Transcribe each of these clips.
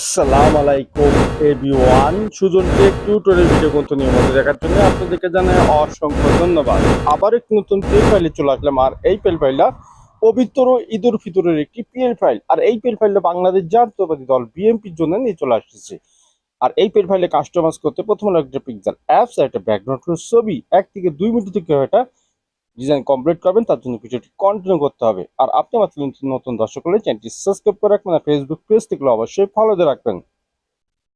আসসালামু আলাইকুম everyone Sujan tech tutorial video কিন্তু নিয়মিত দেখার জন্য আপনাদেরকে জানাই অসংখ্য ধন্যবাদ। আবার একটি নতুন পেল ফাইলে চলে আসলাম, আর এই পেল ফাইলটা পবিত্র ঈদুল ফিতরের একটি পিএল ফাইল আর এই পেল ফাইলটা বাংলাদেশ জাতীয়বাদী দল বিএনপির জন্য নিয়ে চলে আসতেছে। আর এই পেল ফাইলে কাস্টমাইজ করতে প্রথমে লাগবে পিকচার অ্যাপস একটা ব্যাকগ্রাউন্ড ছবি। এক থেকে দুই মিনিট থেকে এটা ডিজাইন কমপ্লিট করবেন, তার জন্য ভিডিওটি কন্টিনিউ করতে হবে। আর আপনি আমার চ্যানেলটি নতুন দর্শক হলে চ্যানেলটি সাবস্ক্রাইব করে রাখবেন আর ফেসবুক পেজ থেকে অবশ্যই ফলো দিয়ে রাখবেন।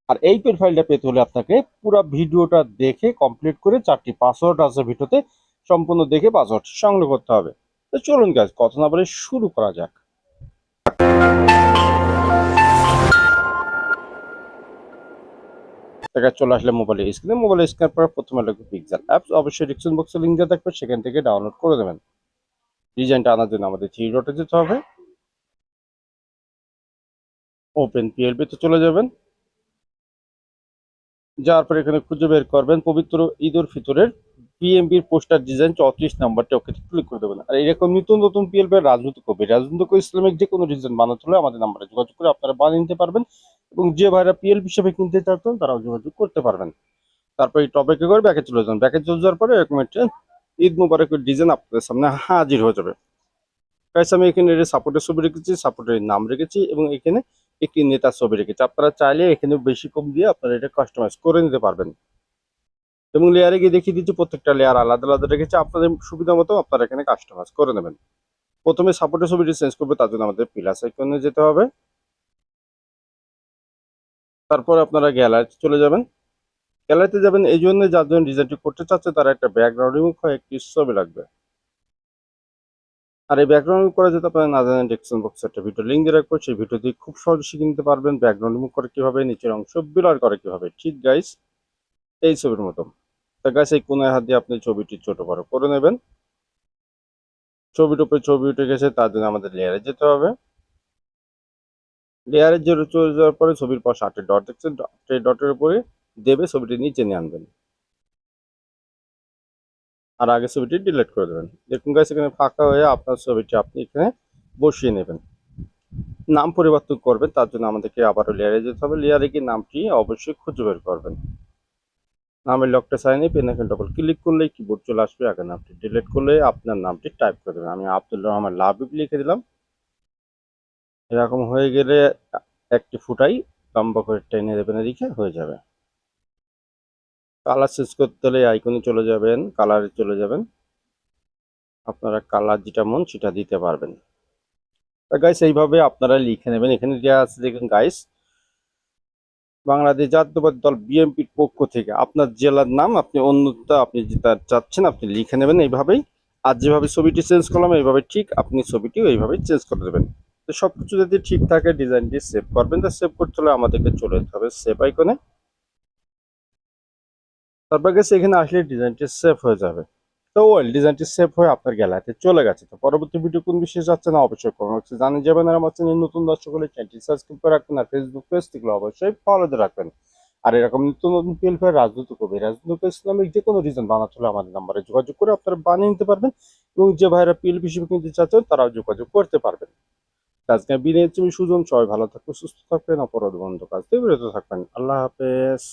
আর এই পেড ফাইলটা পেতে হলে আপনাকে পুরো ভিডিওটা দেখে কমপ্লিট করে চারটি পাসওয়ার্ড আছে ভিডিওতে, সম্পূর্ণ দেখে পাসওয়ার্ড সংগ্রহ করতে হবে। তো চলুন গাছ কথা না বলে শুরু করা যাক। দেখা চলে আসলে মোবাইলের স্ক্রিনে মোবাইলে স্ক্যান পর প্রথমে লাগবে পিক্সেল অ্যাপস অবশ্যই ডিসক্রিপশন বক্সে লিঙ্ক দেওয়া থাকবে, সেখান থেকে ডাউনলোড করে দেবেন। ডিজাইনটা আনার জন্য আমাদের থ্রি ডটে যেতে হবে। ওপেন পিএলবি তে চলে যাবেন। যাওয়ার পর এখানে খুঁজে বের করবেন পবিত্র ঈদ উল ফিতরের পিএমবির পোস্টার ডিজাইন চৌত্রিশ নাম্বারটা ওকে ক্লিক করে দেবেন। আর এরকম নতুন নতুন পিএলবি রাজনৈতিক কবি রাজনৈতিক ইসলামিক যে কোনো ডিজাইন বানাতে হলে আমাদের নাম্বারে যোগাযোগ করে আপনারা বানিয়ে নিতে পারবেন এবং যে ভাইরা পিএল হিসেবে কিনতে চাচ্ছেন তারাও যোগাযোগ করতে পারবেন। তারপর এই টপিকে করে ব্যাকে চলে যান। ব্যাকে চলে যাওয়ার পরে এরকম একটা ঈদ মুবারকের ডিজাইন আপনাদের সামনে হাজির হয়ে যাবে। গাইস আমি এখানে সাপোর্টের ছবি রেখেছি সাপোর্টের নাম রেখেছি এবং এখানে একটি নেতার ছবি রেখেছি। আপনারা চাইলে এখানে বেশি কম দিয়ে আপনারা এটা কাস্টমাইজ করে নিতে পারবেন। এবং লেয়ারে গিয়ে দেখিয়ে দিচ্ছি প্রত্যেকটা লেয়ার আলাদা আলাদা রেখেছি। আপনাদের সুবিধা মতো আপনারা এখানে কাস্টমাইজ করে নেবেন। প্রথমে সাপোর্টের ছবিটি চেঞ্জ করবে, তার জন্য আমাদের প্লাস আইকনে যেতে হবে। তারপর আপনারা গ্যালারিতে চলে যাবেন। গ্যালারিতে যাবেন, এই জন্য যার জন্য ডিজাইনটি করতে চাচ্ছে, তারা একটা ব্যাকগ্রাউন্ড রিমুভ হয় একটি ছবি লাগবে। আর এই ব্যাকগ্রাউন্ড করা যেতে আপনারা না জানেন ডেসক্রিপশন বক্সে একটা ভিডিও লিঙ্ক দিয়ে রাখব। সেই ভিডিও দিয়ে খুব সহজে শিখে নিতে পারবেন ব্যাকগ্রাউন্ড রিমুভ করে কীভাবে, নিচের অংশ বিলার করে কীভাবে। ঠিক গাইস এই ছবির মতো। তা গাইস এই কোনায় হাত দিয়ে আপনি ছবিটি ছোট বড় করে নেবেন। ছবির উপরে ছবি উঠে গেছে, তার জন্য আমাদের লেয়ারে যেতে হবে। লেয়ারের জন্য চলে যাওয়ার পরে ছবির পাশে আটের ডট দেখছেন আটের ডটের উপরে দেবে ছবিটি নিচে নিয়ে আনবেন। আর আগে ছবিটি ডিলিট করে দেবেন। দেখুন গাছ এখানে ফাঁকা হয়ে আপনার ছবিটি আপনি এখানে বসিয়ে নেবেন। নাম পরিবর্তন করবেন, তার জন্য আমাদেরকে আবারও লেয়ারে যেতে হবে। লেয়ারে গিয়ে নামটি অবশ্যই খুঁজে বের করবেন। নামের লকটা সাইনে পেন এখানে ডবল ক্লিক করলেই কিবোর্ড চলে আসবে। আগে নামটি ডিলিট করলে আপনার নামটি টাইপ করে দেবেন। আমি আব্দুল রহমান লাভিব লিখে দিলাম। এরকম হয়ে গেলে একটি ফুটাই লম্বা করে টেনে দেবেন এদিকে হয়ে যাবে। কালার চেঞ্জ করতে হলে আইকনে চলে যাবেন কালারে চলে যাবেন। আপনারা কালার যেটা মন সেটা দিতে পারবেন। গাইস এইভাবে আপনারা লিখে নেবেন। এখানে দেওয়া আছে দেখুন গাইস বাংলাদেশ জাতীয়বাদী দল বিএনপির পক্ষ থেকে। আপনার জেলার নাম, আপনি অন্যটা আপনি যেটা চাচ্ছেন, আপনি লিখে নেবেন এইভাবেই। আর যেভাবে ছবিটি চেঞ্জ করলাম, এইভাবে ঠিক আপনি ছবিটি এইভাবেই চেঞ্জ করে দেবেন। তো সবকিছু যদি ঠিক থাকে, ডিজাইনটি সেভ করবেন। তা সেভ করতে হলে আমাদেরকে চলে যেতে হবে সেভ আইকনে তারপর গেছে, এখানে আসলে ডিজাইনটি সেভ হয়ে যাবে। তো ওয়েল ডিজাইনটি সেভ হয়ে আপনার গ্যালারিতে চলে গেছে। তো পরবর্তী ভিডিও কোন বিষয়ে যাচ্ছে না অবশ্যই কমেন্ট বক্সে জানিয়ে যাবেন আর আমার চ্যানেল নতুন দর্শক হলে চ্যানেলটি সাবস্ক্রাইব করে রাখবেন আর ফেসবুক পেজ থেকে অবশ্যই ফলো রাখবেন। আর এরকম নতুন পিএল ফাই রাজনৈতিক কবি, রাজনৈতিক ইসলামিক যে কোনো রিজন বানাতে হলে আমাদের নাম্বারে যোগাযোগ করে আপনারা বানিয়ে নিতে পারবেন এবং যে ভাইরা পিএল হিসেবে কিনতে চাচ্ছেন তারাও যোগাযোগ করতে পারবেন। আজকে তুমি সুজন সবাই ভালো থাকবে সুস্থ থাকবেন, অপরাধ বন্ধ কাজ বিরত থাকবেন। আল্লাহ হাফেজ।